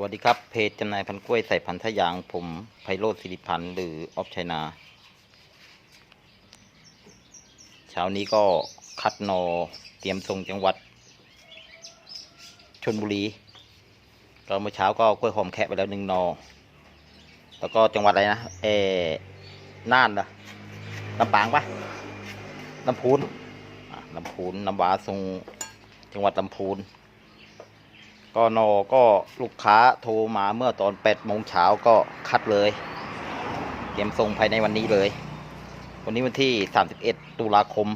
วัสดีครับ เพจจำหน่ายพันธุ์กล้วยใส่พันธุ์ทะยาง ผมไพโรธสิริพันธ์หรือออฟชัยนา เช้านี้ก็คัดนอเตรียมส่งจังหวัด ชนบุรีก็เมื่อเช้าก็กล้วยหอมแคะไปแล้วหนึ่งนอ แล้วก็จังหวัดอะไรนะเออน่านเหรอลำปางปะลำพูนอะลำพูนน้ำวาส่งจังหวัดลำพูน ก็นอก็ลูกค้าโทรมาเมื่อตอนแปดโมงเช้าก็คัดเลย เตรียมส่งภายในวันนี้เลย วันนี้วันที่ 31 ตุลาคม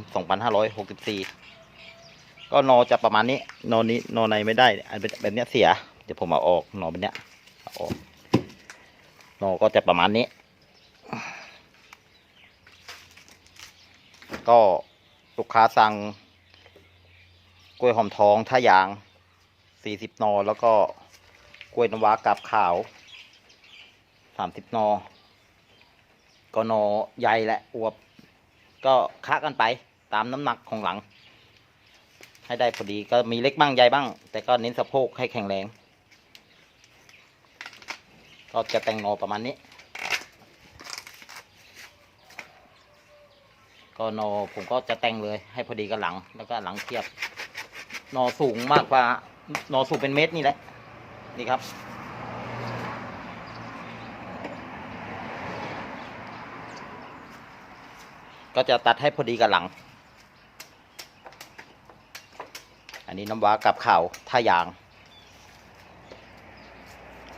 2564 ก็นอจะประมาณนี้ นอนี้นอในไม่ได้อันเป็นแบบเนี้ยเสีย เดี๋ยวผมเอาออกนอแบบเนี้ยเอาออกนอก็จะประมาณนี้ ก็ลูกค้าสั่งกล้วยหอมทองท่ายาง สี่สิบนอ แล้วก็กล้วยน้ำว้ากับขาวสามสิบนอ ก็นอใหญ่และอวบ ก็ค้ากันไปตามน้ำหนักของหลัง ให้ได้พอดีก็มีเล็กบ้างใหญ่บ้าง แต่ก็เน้นสะโพกให้แข็งแรง ก็จะแต่งนอประมาณนี้ ก็นอผมก็จะแต่งเลยให้พอดีกับหลัง แล้วก็หลังเทียบนอสูงมากกว่านอสูงเป็นเมตรนี่แหละ นี่ครับ ก็จะตัดให้พอดีกับหลัง อันนี้น้ำว้ากับข่าวท่ายาง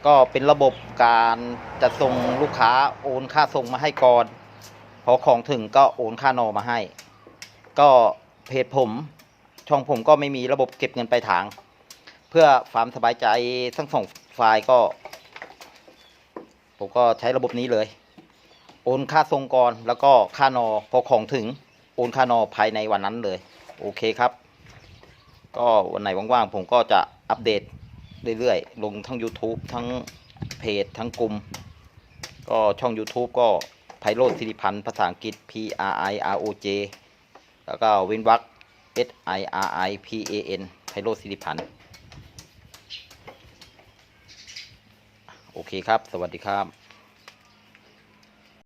ก็เป็นระบบการจะส่งลูกค้าโอนค่าส่งมาให้ก่อนพอของถึงก็โอนค่านอมาให้ ก็เพจผม ช่องผมก็ไม่มีระบบเก็บเงินไปทาง เพื่อความสบายใจทั้งสองฝ่ายก็ ผมก็ใช้ระบบนี้เลย โอนค่าส่งก่อนแล้วก็ค่านอพอของถึงโอนค่านอภายในวันนั้นเลย โอเคครับ ก็วันไหนว่างๆ ผมก็จะอัปเดตเรื่อยๆ ลงทั้ง YouTube ทั้งเพจทั้งกลุ่ม ก็ช่อง YouTube ก็ไพโรธสิริพันธ์ภาษาอังกฤษ P R I R O J แล้วก็เวินวัก S I R I P A N ไพโรธสิริพันธ์ โอเคครับ สวัสดีครับ